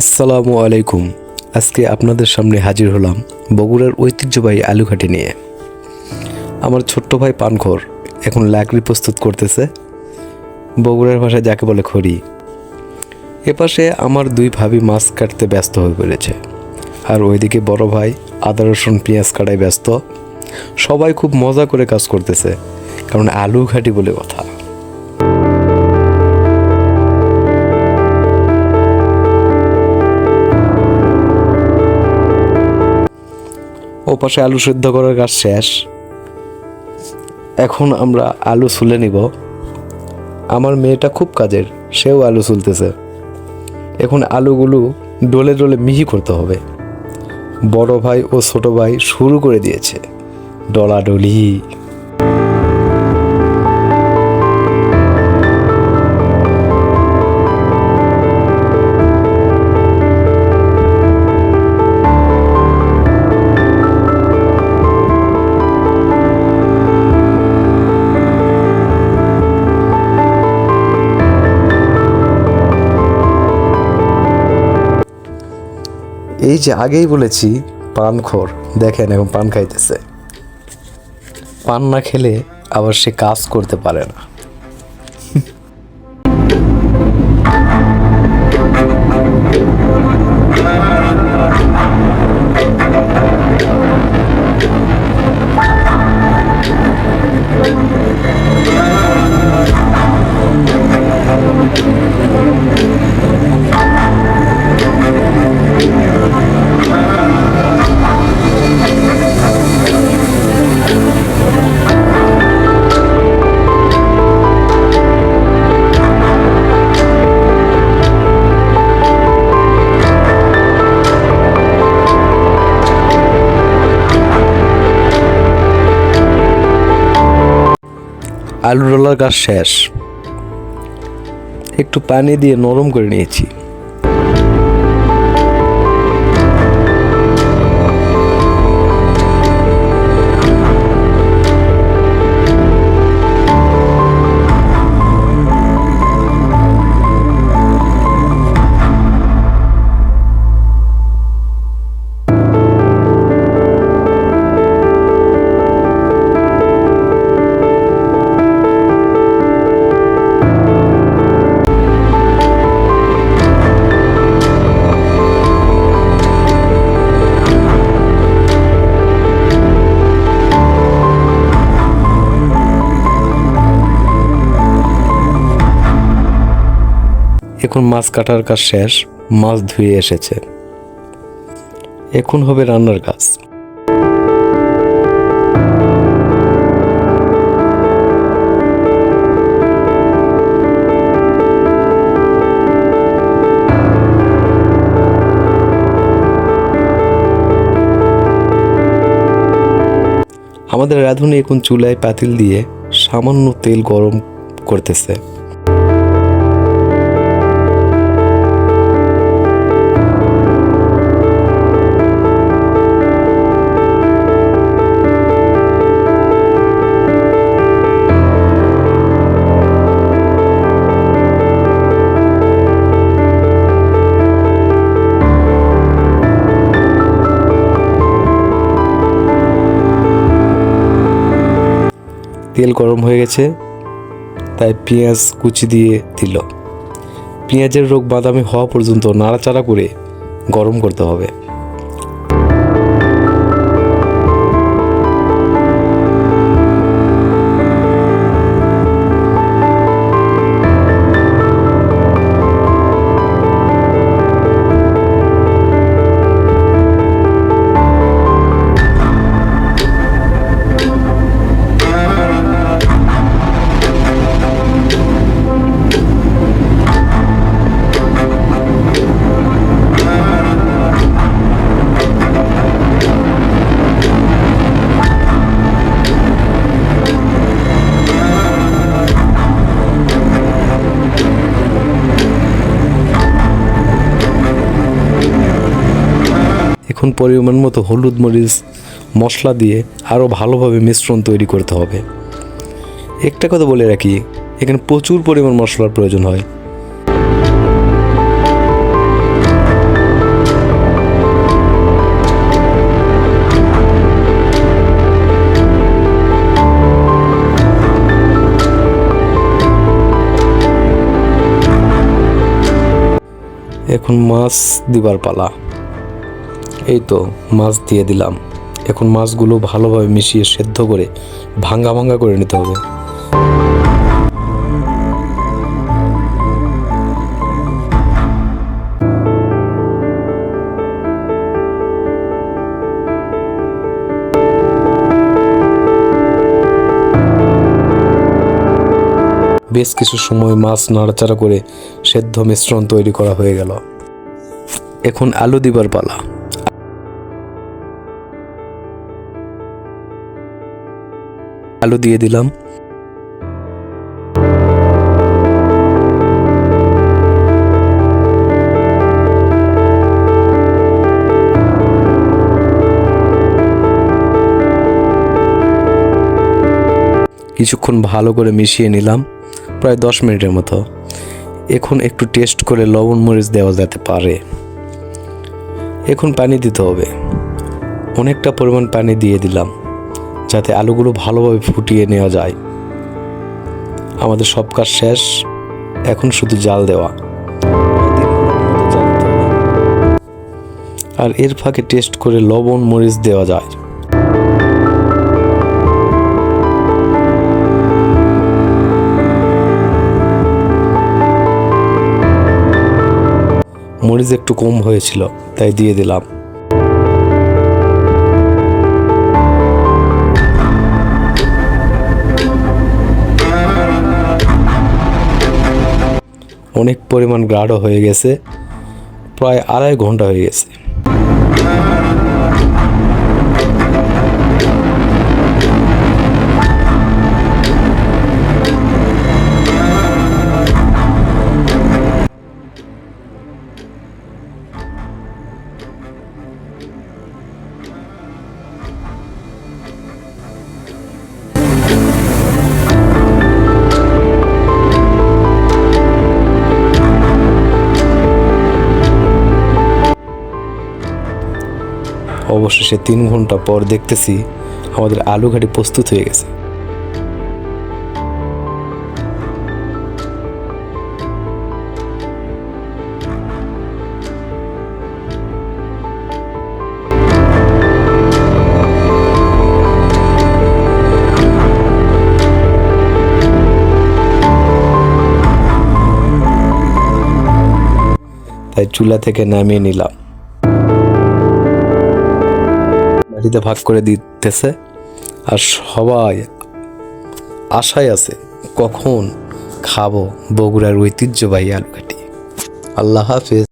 আসসালামু আলাইকুম। আজকে আপনাদের সামনে হাজির হলাম বগুড়ার ঐতিহ্যবাহী আলুঘাটি নিয়ে। আমার ছোট্ট ভাই পানখর এখন লাকড়ি প্রস্তুত করতেছে, বগুড়ার ভাষায় যাকে বলে খড়ি। এপাশে আমার দুই ভাবি মাছ কাটতে ব্যস্ত হয়ে পড়েছে, আর ওইদিকে বড় ভাই আদা, রসুন, পেঁয়াজ কাটায় ব্যস্ত। সবাই খুব মজা করে কাজ করতেছে, কারণ আলু ঘাটি বলে কথা। ও পাশে আলু সিদ্ধ করার কাজ শেষ। এখন আমরা আলু ছুলে নিব। আমার মেয়েটা খুব কাজের, সেও আলু ছুলতেছে। এখন আলুগুলো ডোলে ডোলে মিহি করতে হবে। বড় ভাই ও ছোট ভাই শুরু করে দিয়েছে। ডলাডলি। এই যে আগেই বলেছি পানখোর দেখেন এখন পান খাইতেছে। পান না খেলে আবার সে কাজ করতে পারে না। আলু রোলার কাজ শেষ। একটু পানি দিয়ে নরম করে নিয়েছি। এখন মাছ কাটার কাজ শেষ, মাছ ধুয়ে এসেছে। এখন হবে রান্নার কাজ। আমাদের রাঁধুনি এখন চুলায় পাতিল দিয়ে সামান্য তেল গরম করতেছে। তেল গরম হয়ে গেছে, তাই পেঁয়াজ কুচি দিয়ে দিল। পেঁয়াজের রোগ বাদামি হওয়া পর্যন্ত নাড়াচাড়া করে গরম করতে হবে। এখন পরিমাণ মতো হলুদ মরিচ, মশলা দিয়ে আরও ভালোভাবে মিশ্রণ তৈরি করতে হবে। একটা কথা বলে রাখি, এখানে প্রচুর পরিমাণ মশলার প্রয়োজন হয়। এখন মাছ দিবার পালা। এই তো মাছ দিয়ে দিলাম। এখন মাছগুলো ভালোভাবে মিশিয়ে সেদ্ধ করে ভাঙ্গা ভাঙ্গা করে নিতে হবে। বেশ কিছু সময় মাছ নাড়াচাড়া করে সেদ্ধ মিশ্রণ তৈরি করা হয়ে গেল। এখন আলু দিবার পালা। আলু দিয়ে দিলাম। কিছুক্ষণ ভালো করে মিশিয়ে নিলাম, প্রায় দশ মিনিটের মতো। এখন একটু টেস্ট করে লবণ, মরিচ দেওয়া যেতে পারে। এখন পানি দিতে হবে। অনেকটা পরিমাণ পানি দিয়ে দিলাম। যাতে আলুগুলো ভালোভাবে ফুটিয়ে নেওয়া যায়। আমাদের সব কাজ শেষ। এখন শুধু জাল দেওয়া। আর এর ফাঁকে টেস্ট করে লবণ, মরিচ দেওয়া যায়। মরিচ একটু কম হয়েছিল, তাই দিয়ে দিলাম। অনেক পরিমাণ গাঢ় হয়ে গেছে প্রায় আড়াই ঘণ্টা হয়ে গেছে। অবশেষে তিন ঘণ্টা পর দেখতেছি আমাদের আলু ঘাটি প্রস্তুত হয়ে গেছে। তাই চুলা থেকে নামিয়ে নিলাম। বাড়িতে ভাগ করে দিতেছে। আর সবাই আশায় আছে, কখন খাব বগুড়ার ঐতিহ্যবাহী আলু ঘাটি আল্লাহ হাফেজ।